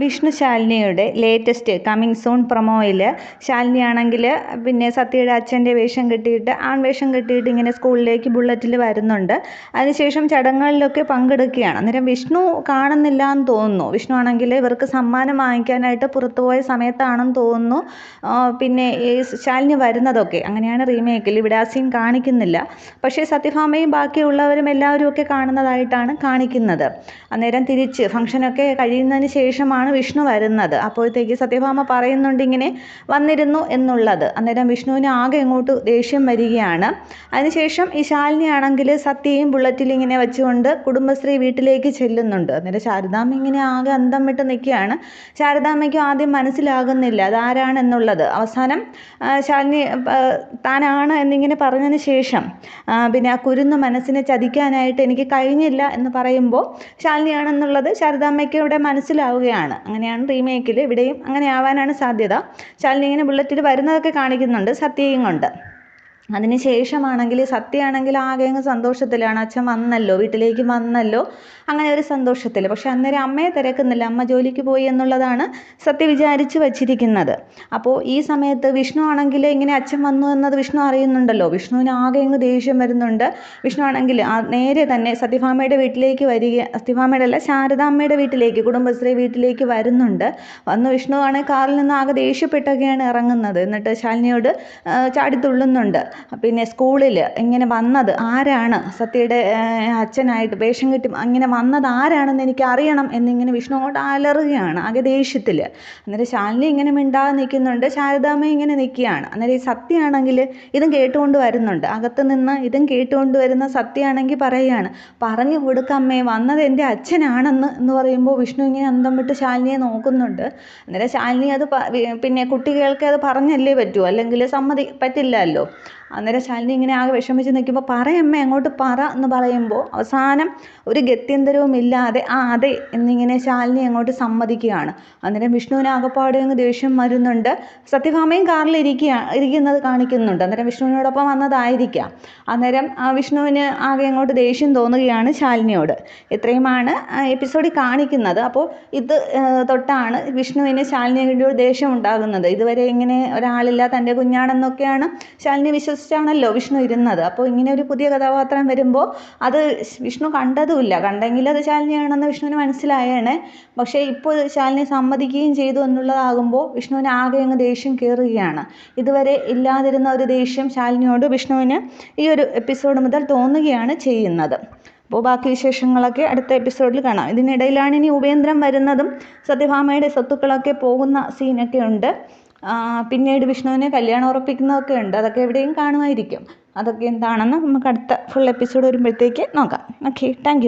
വിഷ്ണു ശാലിനിയുടെ latest coming soon പ്രൊമോയിൽ ശാലിനിയാണെങ്കിൽ പിന്നെ സത്യയുടെ അച്ഛന്റെ വേഷം കെട്ടിയിട്ട് ആൺവേഷം കെട്ടിയിട്ട് ഇങ്ങനെ സ്കൂളിലേക്ക് ബുള്ളറ്റിൽ വരുന്നുണ്ട്. അതിനുശേഷം ചടങ്ങുകളിലൊക്കെ പങ്കെടുക്കുകയാണ്. അന്നേരം വിഷ്ണു കാണുന്നില്ല എന്ന് തോന്നുന്നു. വിഷ്ണു ആണെങ്കിൽ ഇവർക്ക് സമ്മാനം വാങ്ങിക്കാനായിട്ട് പുറത്തുപോയ സമയത്താണെന്ന് തോന്നുന്നു. പിന്നെ ഈ ശാലിനി വരുന്നതൊക്കെ. അങ്ങനെയാണ് റീമേക്കിൽ ഇവിടെ ആ സീൻ കാണിക്കുന്നില്ല. പക്ഷേ സത്യഭാമയും ബാക്കിയുള്ളവരും എല്ലാവരും ഒക്കെ കാണുന്നതായിട്ടാണ് കാണിക്കുന്നത്. അന്നേരം തിരിച്ച് ഫംഗ്ഷനൊക്കെ കഴിയുന്നതിന് ശേഷമാണ് ആണ് വിഷ്ണു വരുന്നത്. അപ്പോഴത്തേക്ക് സത്യഭാമ പറയുന്നുണ്ട് ഇങ്ങനെ വന്നിരുന്നു എന്നുള്ളത്. അന്നേരം വിഷ്ണുവിന് ആകെ ഇങ്ങോട്ട് ദേഷ്യം വരികയാണ്. അതിനുശേഷം ഈ ശാലിനി ആണെങ്കിൽ സത്യയും ബുള്ളറ്റിൽ ഇങ്ങനെ വെച്ചുകൊണ്ട് കുടുംബശ്രീ വീട്ടിലേക്ക് ചെല്ലുന്നുണ്ട്. അന്നേരം ശാരദാമ്മ ഇങ്ങനെ ആകെ അന്തം വിട്ട് നിൽക്കുകയാണ്. ശാരദാമ്മയ്ക്കും ആദ്യം മനസ്സിലാകുന്നില്ല അതാരാണ് എന്നുള്ളത്. അവസാനം ശാലിനി താനാണ് എന്നിങ്ങനെ പറഞ്ഞതിന് ശേഷം പിന്നെ ആ കുരുന്ന് മനസ്സിനെ ചതിക്കാനായിട്ട് എനിക്ക് കഴിഞ്ഞില്ല എന്ന് പറയുമ്പോൾ ശാലിനിയാണെന്നുള്ളത് ശാരദാമ്മയ്ക്ക് ഇവിടെ മനസ്സിലാവുകയാണ് അങ്ങനെയാണ് റീമേക്കിൽ ഇവിടെയും അങ്ങനെ ആവാനാണ് സാധ്യത. ശാലിനി ഇങ്ങനെ ബുള്ളറ്റിൽ വരുന്നതൊക്കെ കാണിക്കുന്നുണ്ട്. സത്യയും കൊണ്ട് അതിന് ശേഷമാണെങ്കിൽ സത്യമാണെങ്കിൽ ആകെ അങ്ങ് സന്തോഷത്തിലാണ്. അച്ഛൻ വന്നല്ലോ വീട്ടിലേക്ക് വന്നല്ലോ. അങ്ങനെ ഒരു സന്തോഷത്തിൽ. പക്ഷെ അന്നേരം അമ്മയെ തിരക്കുന്നില്ല. അമ്മ ജോലിക്ക് പോയി എന്നുള്ളതാണ് സത്യ വിചാരിച്ച് വച്ചിരിക്കുന്നത്. അപ്പോൾ ഈ സമയത്ത് വിഷ്ണു ആണെങ്കിൽ ഇങ്ങനെ അച്ഛൻ വന്നു എന്നത് വിഷ്ണു അറിയുന്നുണ്ടല്ലോ. വിഷ്ണുവിന് ആകെ അങ്ങ് ദേഷ്യം വരുന്നുണ്ട്. വിഷ്ണു ആണെങ്കിൽ നേരെ തന്നെ സത്യഭാമയുടെ വീട്ടിലേക്ക് വരിക സത്യഭാമയുടെ അല്ല ശാരദാമ്മയുടെ വീട്ടിലേക്ക് കുടുംബശ്രീ വീട്ടിലേക്ക് വരുന്നുണ്ട്. വന്ന് വിഷ്ണു ആണെങ്കിൽ കാറിൽ നിന്ന് ആകെ ദേഷ്യപ്പെട്ടൊക്കെയാണ് ഇറങ്ങുന്നത്. എന്നിട്ട് ശാലിനിയോട് ചാടിത്തുള്ളുന്നുണ്ട് പിന്നെ സ്കൂളിൽ ഇങ്ങനെ വന്നത് ആരാണ്? സത്യയുടെ അച്ഛനായിട്ട് വേഷം കെട്ടി ഇങ്ങനെ വന്നത് ആരാണെന്ന് എനിക്ക് അറിയണം എന്നിങ്ങനെ വിഷ്ണു അങ്ങോട്ട് അലറുകയാണ് ആകെ ദേഷ്യത്തിൽ അന്നേരം ശാലിനി ഇങ്ങനെ മിണ്ടാതെ നിൽക്കുന്നുണ്ട്. ശാരദാമ്മ ഇങ്ങനെ നിൽക്കുകയാണ്. അന്നേരം ഈ സത്യമാണെങ്കിൽ ഇതും കേട്ടുകൊണ്ട് വരുന്നുണ്ട്. അകത്ത് നിന്ന് ഇതും കേട്ടുകൊണ്ട് വരുന്ന സത്യമാണെങ്കിൽ പറയുകയാണ് പറഞ്ഞു കൊടുക്കമ്മേ വന്നത് എന്റെ അച്ഛനാണെന്ന് എന്ന് പറയുമ്പോൾ വിഷ്ണു ഇങ്ങനെ അന്തം വിട്ട് ശാലിനിയെ നോക്കുന്നുണ്ട്. അന്നേരം ശാലിനി അത് പിന്നെ കുട്ടികൾക്ക് അത് പറഞ്ഞല്ലേ പറ്റൂ? അല്ലെങ്കിൽ സമ്മതി പറ്റില്ലല്ലോ. അന്നേരം ശാലിനി ഇങ്ങനെ ആകെ വിഷമിച്ച് നിൽക്കുമ്പോൾ പറയമ്മ അങ്ങോട്ട് പറ എന്ന് പറയുമ്പോൾ അവസാനം ഒരു ഗത്യന്തരവും ഇല്ലാതെ ആ അതെ എന്നിങ്ങനെ ശാലിനി അങ്ങോട്ട് സമ്മതിക്കുകയാണ്. അന്നേരം വിഷ്ണുവിന് ആകപ്പാടെ അങ്ങ് ദേഷ്യം വരുന്നുണ്ട്. സത്യഭാമയും കാറിൽ ഇരിക്കുക ഇരിക്കുന്നത് കാണിക്കുന്നുണ്ട്. അന്നേരം വിഷ്ണുവിനോടൊപ്പം വന്നതായിരിക്കാം. അന്നേരം വിഷ്ണുവിന് ആകെ അങ്ങോട്ട് ദേഷ്യം തോന്നുകയാണ് ശാലിനിയോട്. ഇത്രയുമാണ് എപ്പിസോഡിൽ കാണിക്കുന്നത്. അപ്പോൾ ഇത് തൊട്ടാണ് വിഷ്ണുവിന് ശാലിനിയുടെ ദേഷ്യം ഉണ്ടാകുന്നത്. ഇതുവരെ ഇങ്ങനെ ഒരാളില്ല തന്റെ കുഞ്ഞാണെന്നൊക്കെയാണ് ശാലിനി വിശ്വസിച്ച് വിശ്വസിച്ചാണല്ലോ വിഷ്ണു ഇരുന്നത്. അപ്പോൾ ഇങ്ങനെ ഒരു പുതിയ കഥാപാത്രം വരുമ്പോൾ അത് വിഷ്ണു കണ്ടതുമില്ല. കണ്ടെങ്കിൽ അത് ശാലിനിയാണെന്ന് വിഷ്ണുവിന് മനസ്സിലായാണ് പക്ഷേ ഇപ്പോൾ ശാലിനി സമ്മതിക്കുകയും ചെയ്തു എന്നുള്ളതാകുമ്പോൾ വിഷ്ണുവിന് ആകെ അങ്ങ് ദേഷ്യം കയറുകയാണ് ഇതുവരെ ഇല്ലാതിരുന്ന ഒരു ദേഷ്യം ശാലിനിയോട് വിഷ്ണുവിന് ഈ ഒരു എപ്പിസോഡ് മുതൽ തോന്നുകയാണ് ചെയ്യുന്നത്. അപ്പോൾ ബാക്കി വിശേഷങ്ങളൊക്കെ അടുത്ത എപ്പിസോഡിൽ കാണാം. ഇതിനിടയിലാണ് ഇനി ഉപേന്ദ്രം വരുന്നതും സത്യഭാമയുടെ സ്വത്തുക്കളൊക്കെ പോകുന്ന സീനൊക്കെ ഉണ്ട്. പിന്നീട് വിഷ്ണുവിനെ കല്യാണം ഉറപ്പിക്കുന്നതൊക്കെ ഉണ്ട്. അതൊക്കെ എവിടെയും കാണുമായിരിക്കും. അതൊക്കെ എന്താണെന്ന് നമുക്ക് അടുത്ത ഫുൾ എപ്പിസോഡ് വരുമ്പോഴത്തേക്ക് നോക്കാം. Okay thank